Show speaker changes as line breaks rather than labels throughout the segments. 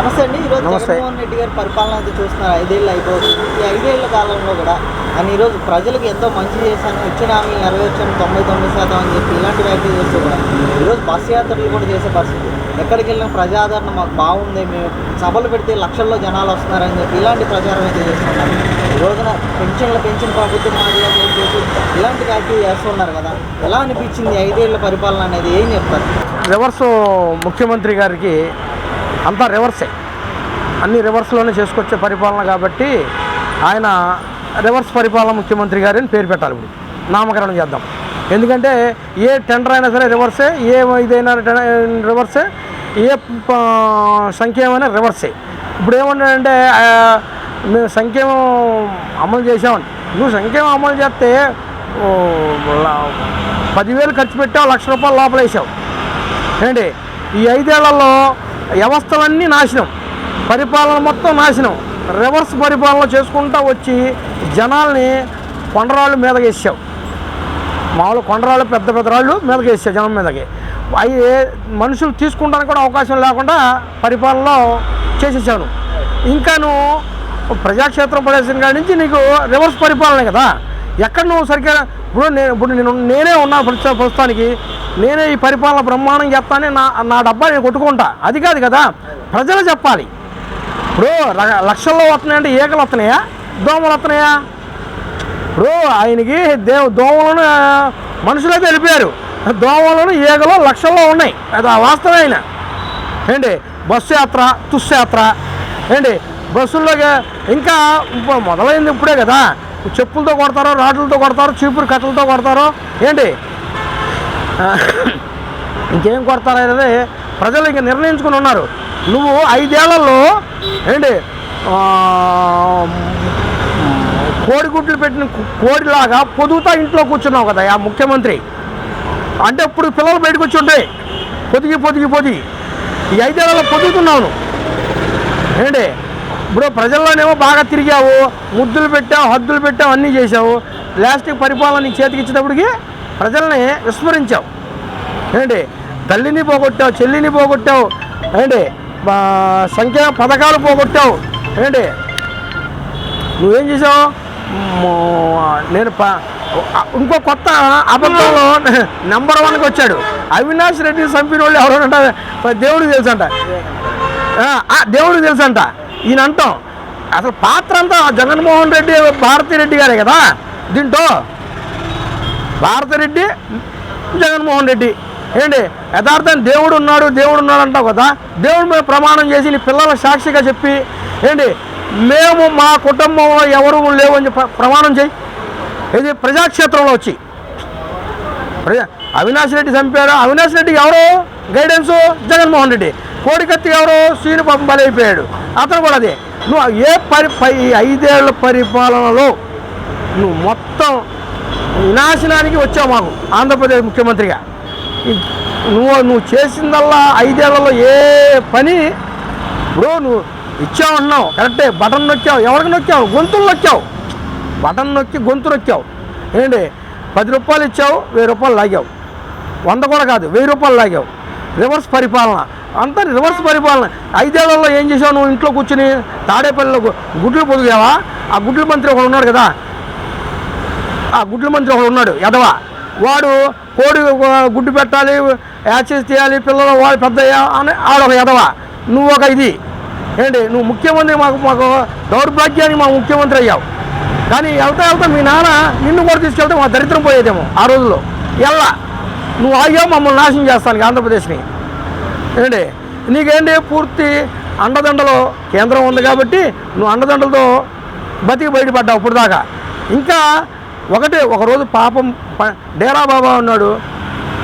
నమస్తే అండి. ఈరోజు. జగన్మోహన్ రెడ్డి గారి పరిపాలన అయితే చూస్తున్నారు. ఐదేళ్ళు అయిపోతుంది ఈ ఐదేళ్ళ కాలంలో కూడా ఆయన ఈరోజు ప్రజలకు ఎంతో మంచి చేశాను ఇచ్చిన హామీ నెరవేర్చాను తొంభై తొమ్మిది శాతం అని చెప్పి ఇలాంటి వ్యాఖ్యలు చేస్తూ కూడా ఈరోజు బస్సు యాత్రలు కూడా చేసే పరిస్థితి. ఎక్కడికి వెళ్ళినా ప్రజాదరణ మాకు బాగుంది. మేము సభలు పెడితే లక్షల్లో జనాలు వస్తున్నారని చెప్పి ఇలాంటి ప్రచారం అయితే చేస్తున్నారు. ఈ రోజున పెన్షన్ల పెన్షన్ ప్రభుత్వం మాట్లాడి చెప్పేసి ఇలాంటి వ్యాఖ్యలు చేస్తున్నారు కదా. ఎలా అనిపించింది ఐదేళ్ళ పరిపాలన అనేది? ఏం చెప్తారు?
రివర్స్ ముఖ్యమంత్రి గారికి అంతా రివర్సే. అన్ని రివర్స్లోనే చేసుకొచ్చే పరిపాలన కాబట్టి ఆయన రివర్స్ పరిపాలన ముఖ్యమంత్రి గారి అని పేరు పెట్టాలి ఇప్పుడు. నామకరణం చేద్దాం. ఎందుకంటే ఏ టెండర్ అయినా సరే రివర్సే ఏ ఇదైనా రివర్సే ఏ సంక్షేమైనా రివర్సే. ఇప్పుడు ఏమన్నాడంటే మేము సంక్షేమం అమలు చేసామని నువ్వు సంక్షేమం అమలు చేస్తే పదివేలు ఖర్చు పెట్టావు లక్ష రూపాయలు లోపల వేసావు ఏంటి? ఈ ఐదేళ్ళలో వ్యవస్థలన్నీ నాశనం. పరిపాలన మొత్తం నాశనం. రివర్స్ పరిపాలన చేసుకుంటూ వచ్చి జనాల్ని కొండరాళ్ళు మీదకి వేసావు. మామూలు కొండరాళ్ళు పెద్ద పెద్ద రాళ్ళు మీదకి వేసావు జనం మీదకి. అవి మనుషులు తీసుకుంటానికి కూడా అవకాశం లేకుండా పరిపాలనలో చేసేసాను. ఇంకా నువ్వు ప్రజాక్షేత్రం పడేసిన కాడి నుంచి నీకు రివర్స్ పరిపాలనే కదా. ఎక్కడ నువ్వు సరిగ్గా ఇప్పుడు నేను ఇప్పుడు నేను నేనే ఉన్నా ప్రస్తుతానికి నేనే ఈ పరిపాలన బ్రహ్మాండం చెప్తానే నా నా డబ్బా నేను కొట్టుకుంటా. అది కాదు కదా ప్రజలు చెప్పాలి. ఇప్పుడు ల- లక్షల్లో వస్తున్నాయంటే ఏకలు వస్తున్నాయా? దోమలు వస్తున్నాయా? ఇప్పుడు ఆయనకి దేవ దోమలను మనుషులే తెలిపారు దోమలను ఈగలు లక్షల్లో ఉన్నాయి. అది ఆ వాస్తవం ఆయన. ఏంటి? బస్సు యాత్ర తుస్యాత్ర ఏంటి? బస్సుల్లో ఇంకా మొదలైంది ఇప్పుడే కదా. చెప్పులతో కొడతారు రాడ్లతో కొడతారు చీపురు కట్టలతో కొడతారో ఏంటి? ఇంకేం కొడతారు అనేది ప్రజలు ఇంకా నిర్ణయించుకుని ఉన్నారు. నువ్వు ఐదేళ్ళలో ఏంటి ఆ, కోడిగుడ్లు పెట్టిన కోడిలాగా పొదుగుతా ఇంట్లో కూర్చున్నావు కదా ఆ ముఖ్యమంత్రి. అంటే ఇప్పుడు పిల్లలు బయటకు వచ్చి ఉంటాయి పొదిగి పొదిగి పొదిగి. ఈ ఐదేళ్ళలో పొదుగుతున్నావు ఏంటి ఇప్పుడు ప్రజల్లోనేమో బాగా తిరిగావు ముద్దులు పెట్టావు హద్దులు పెట్టావు అన్నీ చేసావు ప్లాస్టిక్ పరిపాలన నీ చేతికి ఇచ్చేటప్పటికి ప్రజల్ని విస్మరించావు. ఏంటి? తల్లిని పోగొట్టావు చెల్లిని పోగొట్టావు ఏంటి? మా సంఖ్య పథకాలు పోగొట్టావు ఏంటి? నువ్వేం చేసావు? నేను ప ఇంకో కొత్త అబద్ధంలో నెంబర్ వన్కి వచ్చాడు. అవినాష్ రెడ్డి చంపిన వాళ్ళు ఎవరు అంట దేవుడికి తెలుసు అంట దేవుడికి తెలుసు అంట ఈయన అంటాం. అసలు పాత్ర అంతా జగన్మోహన్ రెడ్డి భారతిరెడ్డి గారే కదా? దీంట్లో భారతిరెడ్డి జగన్మోహన్ రెడ్డి. ఏంటి? యథార్థం దేవుడు ఉన్నాడు దేవుడు ఉన్నాడు అంటావు కదా? దేవుడి మీద ప్రమాణం చేసి నీ పిల్లల సాక్షిగా చెప్పి ఏంటి? మేము మా కుటుంబంలో ఎవరు లేవు అని ప్రమాణం చేయి. ఇది ప్రజాక్షేత్రంలో వచ్చి. ప్రజా అవినాష్ రెడ్డి చంపారు. అవినాష్ రెడ్డి ఎవరు? గైడెన్స్ జగన్మోహన్ రెడ్డి. కోడికత్తి ఎవరు? శ్రీను పాపం బలైపోయాడు అతను కూడా అదే. నువ్వు ఏ పరి పై ఈ ఐదేళ్ళ పరిపాలనలో నువ్వు మొత్తం వినాశనానికి వచ్చావు మాకు ఆంధ్రప్రదేశ్ ముఖ్యమంత్రిగా. నువ్వు నువ్వు చేసిందల్లా ఐదేళ్ళలో ఏ పని? బ్రో నువ్వు ఇచ్చావు అన్నావు కరెక్టే. బటన్ నొక్కావు. ఎవరికి నొక్కావు? గొంతులు నొక్కావు. బటన్ నొక్కి గొంతు నొక్కావు. ఏంటి? పది రూపాయలు ఇచ్చావు వెయ్యి రూపాయలు లాగావు. వంద కూడా కాదు వెయ్యి రూపాయలు లాగావు. రివర్స్ పరిపాలన. అంతా రివర్స్ పరిపాలన. ఐదేళ్ళలో ఏం చేసావు నువ్వు ఇంట్లో కూర్చుని? తాడేపల్లిలో గుడ్లు పొదిగావా? ఆ గుడ్ల మంత్రి ఒకడు ఉన్నాడు కదా. ఆ గుడ్ల మంత్రి ఒకడు ఉన్నాడు ఎదవా వాడు కోడి గుడ్డు పెట్టాలి యాక్సెస్ చేయాలి పిల్లలు వాడు పెద్దయ్యా అని ఆడొక ఎదవ. నువ్వు ఒక ఇది. ఏంటి? నువ్వు ముఖ్యమంత్రి మాకు మాకు దౌర్భాగ్యానికి మా ముఖ్యమంత్రి అయ్యావు. కానీ వెళ్తా వెళ్తా మీ నాన్న నిన్ను కూడా తీసుకెళ్తే మా దరిద్రం పోయేదేమో ఆ రోజుల్లో. ఎల్లా? నువ్వు ఆగావు మమ్మల్ని నాశనం చేస్తాను ఆంధ్రప్రదేశ్ని. ఏంటి? నీకేంటి? పూర్తి అండదండలో కేంద్రం ఉంది కాబట్టి నువ్వు అండదండలతో బతికి బయటపడ్డావు ఇప్పుడు దాకా ఇంకా ఒకటి ఒకరోజు పాపం ప- డేరా బాబా ఉన్నాడు.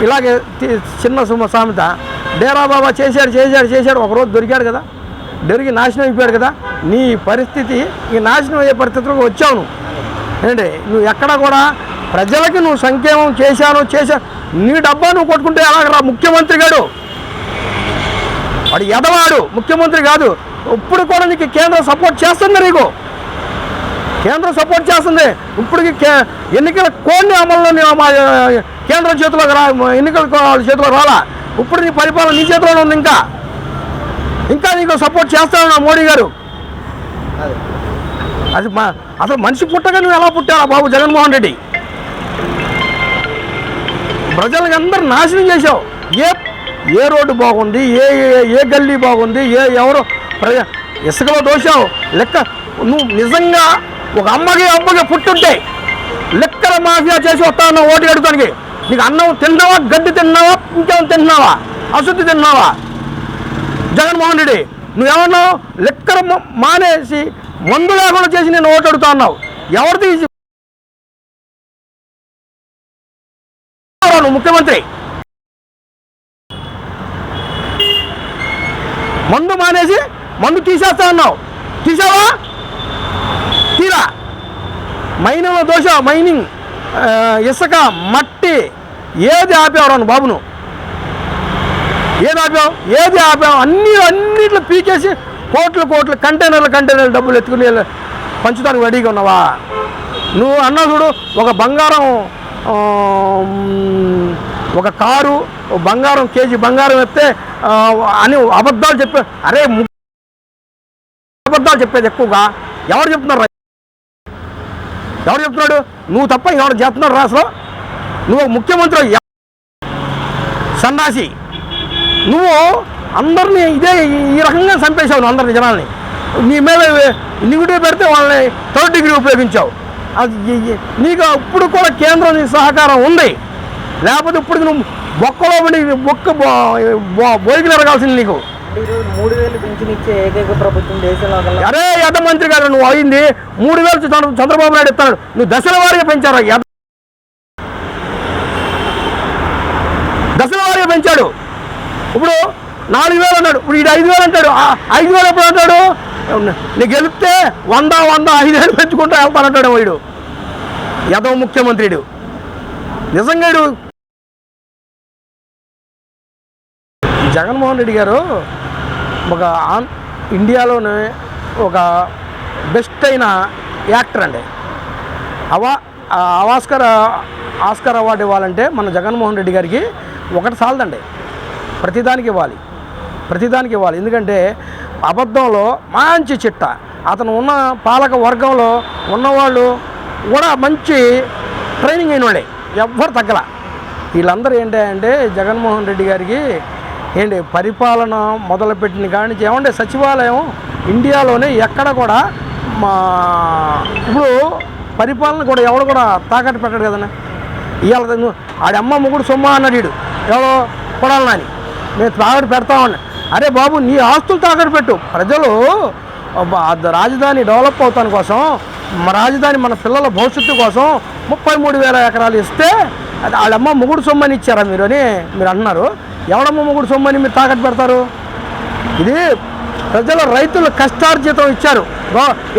ఇలాగే చిన్న సుమ సామెత. డేరా బాబా చేశాడు చేశాడు చేశాడు ఒకరోజు దొరికాడు కదా. దొరికి నాశనం అయిపోయాడు కదా. నీ పరిస్థితి ఈ నాశనం అయ్యే పరిస్థితులకు వచ్చావు నువ్వు. ఏంటి? నువ్వు ఎక్కడ కూడా ప్రజలకి నువ్వు సంక్షేమం చేశాను చేశా నీ డబ్బా నువ్వు కొట్టుకుంటే అలాగ ముఖ్యమంత్రి గాడు. వాడు ఎదవాడు ముఖ్యమంత్రి కాదు. ఇప్పుడు కూడా నీకు కేంద్రం సపోర్ట్ చేస్తుంది నీకు. కేంద్రం సపోర్ట్ చేస్తుంది. ఇప్పటికి కే ఎన్నికల కోడ్ని అమల్లో మా కేంద్రం చేతిలోకి రా ఎన్నికల చేతిలో రాలా. ఇప్పుడు నీ పరిపాలన నీ చేతిలోనే ఉంది ఇంకా. ఇంకా నీకు సపోర్ట్ చేస్తాను మోడీ గారు.
అది
మా అసలు మనిషి పుట్టగా నువ్వు ఎలా పుట్టావా బాబు జగన్మోహన్ రెడ్డి? ప్రజలకు అందరు నాశనం చేశావు. ఏ ఏ రోడ్డు బాగుంది ఏ ఏ ఏ గల్లీ బాగుంది ఏ ఎవరు ప్రజ ఇసుకలో దోశావు. లెక్క నువ్వు నిజంగా ఒక అమ్మకి అమ్మకి పుట్టుంటే లెక్కల మాఫియా చేసి వస్తా ఉన్నావు ఓటు అడుగుతానికి నీకు అన్నం తిన్నావా? గడ్డి తిన్నావా? ఇంకేమైనా తిన్నావా? అశుద్ధి తిన్నావా? జగన్మోహన్ రెడ్డి నువ్వేమన్నావు? లెక్కల మానేసి మందు లేకుండా చేసి నేను ఓటు అడుగుతా ఉన్నావు ఎవరిది నువ్వు ముఖ్యమంత్రి? మందు మానేసి మందు తీసేస్తా అన్నావు. తీసావా? మైనింగ్లో దోష మైనింగ్ ఇసుక మట్టి ఏది ఆపేవారు బాబు నువ్వు ఏది ఆపావు? ఏది ఆపావు? అన్ని అన్నిట్లో పీకేసి కోట్లు కోట్లు కంటైనర్లు కంటైనర్లు డబ్బులు ఎత్తుకుని పంచుతానికి రెడీగా ఉన్నావా? నువ్వు అన్నా చూడు ఒక బంగారం ఒక కారు బంగారం కేజీ బంగారం ఎత్తే అని అబద్ధాలు చెప్పే అరే అబద్ధాలు చెప్పేది ఎక్కువగా? ఎవరు చెప్తున్నారు ఎవరు చెప్తున్నాడు? నువ్వు తప్ప ఎవరు చేస్తున్నాడు రాసు నువ్వు ముఖ్యమంత్రి సన్నాసి. నువ్వు అందరినీ ఇదే ఈ- రకంగా చంపేశావు నువ్వు అందరిని జనాల్ని. నీ మీద నిగుడే పెడితే వాళ్ళని థర్డ్ డిగ్రీ ఉపయోగించావు. అది నీకు ఇప్పుడు కూడా కేంద్రం సహకారం ఉంది. లేకపోతే ఇప్పుడు నువ్వు బొక్కలో పడి బొక్క బోయికి ఎరగాల్సింది నీకు.
అంటే ఈరోజు మూడు వేలు ఇచ్చే ఏకైక ప్రభుత్వం దేశంలో
అరే యథ మంత్రి గారు నువ్వు అయింది. మూడు వేలు చంద్ర- చంద్రబాబు నాయుడు ఇస్తాడు. నువ్వు దశల వారీగా పెంచారు? ఎద దశల వారీగా పెంచాడు. ఇప్పుడు నాలుగు వేలు అన్నాడు. ఇప్పుడు ఇది ఐదు వేలు అంటాడు. ఆ ఐదు వేలు ఎప్పుడు అంటాడు? నీకు గెలిపితే వంద వంద ఐదు వేలు పెంచుకుంటూ వెళ్తానంటాడు వీడు. యదవ ముఖ్యమంత్రిడు. నిజంగా వీడు జగన్మోహన్ రెడ్డి గారు ఒక ఆన్ ఇండియాలోనే ఒక బెస్ట్ అయిన యాక్టర్ అండి. అవా అవాస్కర్ ఆస్కర్ ఆస్కర్ అవార్డు ఇవ్వాలంటే మన జగన్మోహన్ రెడ్డి గారికి ఒకటి సాలదండి. ప్రతిదానికి ఇవ్వాలి. ప్రతిదానికి ఇవ్వాలి. ఎందుకంటే అబద్ధంలో మంచి చిట్ట. అతను ఉన్న పాలక వర్గంలో ఉన్నవాళ్ళు కూడా మంచి ట్రైనింగ్ అయిన వాళ్ళే ఎవ్వరు తగ్గల. వీళ్ళందరూ ఏంటంటే జగన్మోహన్ రెడ్డి గారికి ఏంటి పరిపాలన మొదలుపెట్టిన కాడి నుంచి ఏమంటే సచివాలయం ఇండియాలోనే ఎక్కడ కూడా మా ఇప్పుడు పరిపాలన కూడా ఎవడు కూడా తాకట్టు పెట్టడు కదండి ఇవాళ ఆడమ్మ ముగుడు ముగ్గుడు సొమ్మ అన్నాడు వీడు ఎవడో కొడాలని మేము తాకట్టు పెడతామని అరే బాబు నీ ఆస్తులు తాకట్టు పెట్టు. ప్రజలు రాజధాని డెవలప్ అవుతాని కోసం మా రాజధాని మన పిల్లల భవిష్యత్తు కోసం ముప్పై మూడు వేల ఎకరాలు ఇస్తే అది వాళ్ళమ్మ ముగుడు సొమ్మని ఇచ్చారా మీరు అని మీరు అన్నారు. ఎవడమ్మ ముగ్గుడు సొమ్మని మీరు తాకట్టు పెడతారు? ఇది ప్రజల రైతులు కష్టార్జితం ఇచ్చారు.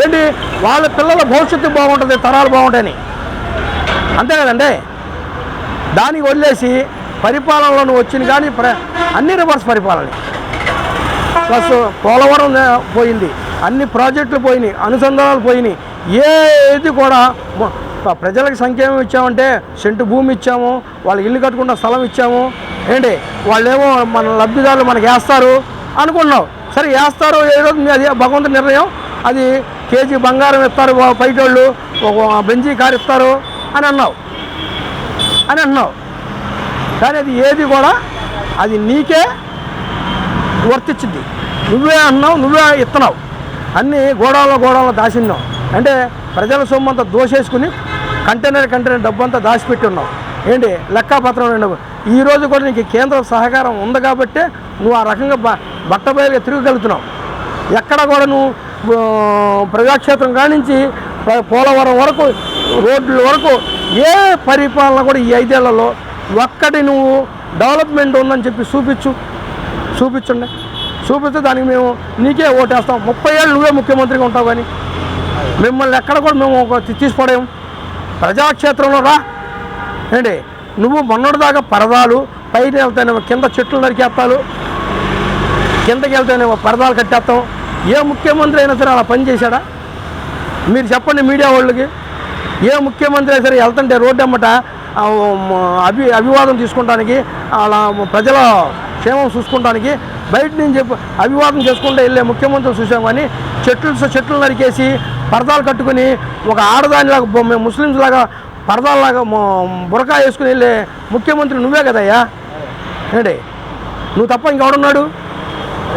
ఏంటి? వాళ్ళ పిల్లల భవిష్యత్తు బాగుంటుంది తరాలు బాగుంటాయని. అంతే కదండి? దానికి వదిలేసి పరిపాలనలో వచ్చింది కానీ ప్ర అన్ని రివర్స్ పరిపాలన. ప్లస్ పోలవరం పోయింది. అన్ని ప్రాజెక్టులు పోయినాయి అనుసంధానాలు పోయినాయి. ఏది కూడా ప్రజలకు సంక్షేమం ఇచ్చామంటే సెంటు భూమి ఇచ్చాము వాళ్ళకి ఇల్లు కట్టుకున్న స్థలం ఇచ్చాము ఏంటి? వాళ్ళేమో మన లబ్ధిదారులు మనకి వేస్తారు అనుకున్నావు సరే వేస్తారు ఏదో అది భగవంతుడి నిర్ణయం. అది కేజీ బంగారం ఇస్తారు వా- వాళ్ళు ఒక బెంజీ కారు ఇస్తారు అని అన్నావు. అని అన్నావు. కానీ అది ఏది కూడా అది నీకే వర్తించింది నువ్వే అన్నావు నువ్వే ఇస్తున్నావు అన్నీ గోడౌన్లో గోడౌన్లో దాచిన్నావు. అంటే ప్రజల సొమ్ము అంతా దోసేసుకుని కంటైనర్ కంటైనర్ డబ్బు అంతా దాచిపెట్టి ఉన్నావు. ఏంటి? లెక్కాపత్రం రెండు. ఈ రోజు కూడా నీకు కేంద్ర సహకారం ఉంది కాబట్టి నువ్వు ఆ రకంగా బ బట్టబయలుగా తిరగగలుగుతున్నావు. ఎక్కడ కూడా నువ్వు ప్రజాక్షేత్రం కానించి పోలవరం వరకు రోడ్ల వరకు ఏ పరిపాలన కూడా ఈ ఐదేళ్ళలో ఒక్కటి నువ్వు డెవలప్మెంట్ ఉందని చెప్పి చూపించు. చూపించండి. చూపిస్తే దానికి మేము నీకే ఓటేస్తాం. ముప్పై ఏళ్ళు నువ్వే ముఖ్యమంత్రిగా ఉంటావు కానీ. మిమ్మల్ని ఎక్కడ కూడా మేము ఒక ప్రజాక్షేత్రంలో రా. ఏంటి? నువ్వు మొన్నటిదాకా పరదాలు పైన వెళ్తానేమో కింద చెట్లు నరికేస్తాలు కిందకి వెళ్తేనేమో పరదాలు కట్టేస్తాం. ఏ ముఖ్యమంత్రి అయినా సరే అలా పనిచేశాడా మీరు చెప్పండి మీడియా వాళ్ళకి. ఏ ముఖ్యమంత్రి అయినా సరే వెళ్తుంటే రోడ్డు అమ్మట అభి అభివాదం తీసుకుంటానికి అలా ప్రజల క్షేమం చూసుకోవడానికి బయట నుంచి చెప్పు అభివాదం చేసుకుంటూ వెళ్ళే ముఖ్యమంత్రి చూసాం కానీ చెట్లు చెట్లు నరికేసి పరదాలు కట్టుకుని ఒక ఆడదానిలాగా బొ- మేము ముస్లిమ్స్ లాగా పరదాలాగా బురకా వేసుకుని వెళ్ళే ముఖ్యమంత్రి నువ్వే కదయ్యా? ఏంటి? నువ్వు తప్ప ఇంకెవడున్నాడు?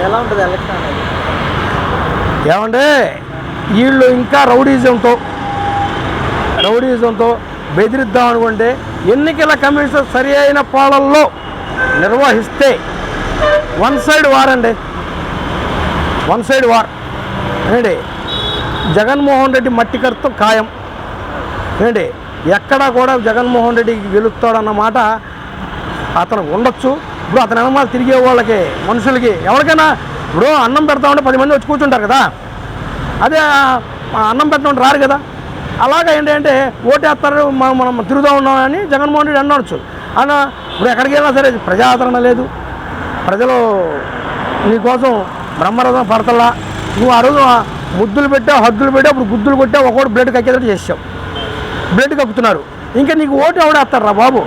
ఎలా ఉంటుంది ఎలక్షన్
ఏమంటే వీళ్ళు ఇంకా రౌడీజంతో రౌడీజంతో బెదిరిద్దాం అనుకుంటే ఎన్నికల కమిషన్ సరి అయిన పాలల్లో నిర్వహిస్తే వన్ సైడ్ వార్ అండి. One side war. ఏంటి? జగన్మోహన్ రెడ్డి మట్టి కర్తం ఖాయం. ఏంటి? ఎక్కడా కూడా జగన్మోహన్ రెడ్డి గెలుస్తాడన్న మాట అతను ఉండొచ్చు. ఇప్పుడు అతని వెనకాల తిరిగే వాళ్ళకి మనుషులకి ఎవరికైనా ఇప్పుడు అన్నం పెడతామంటే పది మంది వచ్చి కూర్చుంటారు కదా. అదే అన్నం పెట్టడం రారు కదా. అలాగా ఏంటంటే ఓటేస్తారు మనం మనం తిరుగుతూ ఉన్నామని జగన్మోహన్ రెడ్డి అనవచ్చు అన్న ఇప్పుడు ఎక్కడికి వెళ్ళినా సరే ప్రజాదరణ లేదు. ప్రజలు నీకోసం బ్రహ్మరథం పడతలా. నువ్వు ఆ రోజు ముద్దులు పెట్టావు హద్దులు పెట్టావు ఇప్పుడు గుద్దులు కొట్టావు ఒకటి బ్లడ్ కక్కేటట్టు చేసావు బ్లడ్ కప్పుతున్నారు ఇంకా నీకు ఓటు ఎవడేస్తారా బాబు?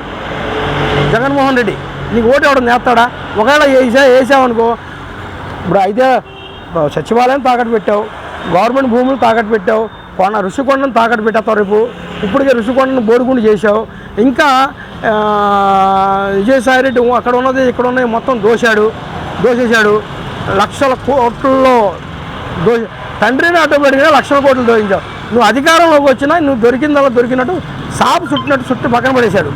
జగన్మోహన్ రెడ్డి నీకు ఓటు ఎవడు నేస్తాడా? ఒకవేళ వేసా వేసావనుకో ఇప్పుడు అయితే సచివాలయం తాకట్టు పెట్టావు గవర్నమెంట్ భూములు తాకట్టు పెట్టావు కొన ఋషికొండను తాకట్టు పెట్టేస్తావు రేపు ఇప్పటికే ఋషికొండను బోడిగుండు చేశావు ఇంకా విజయసాయి రెడ్డి అక్కడ ఉన్నది ఇక్కడ ఉన్నది మొత్తం దోశాడు దోసేశాడు లక్షల కోట్లలో దో తండ్రిని అడ్డపడిగా లక్షల కోట్లు దోయించావు. నువ్వు అధికారంలోకి వచ్చినా నువ్వు దొరికిందల్లా దొరికినట్టు సాపు చుట్టినట్టు చుట్టూ పక్కన పడేశాడు.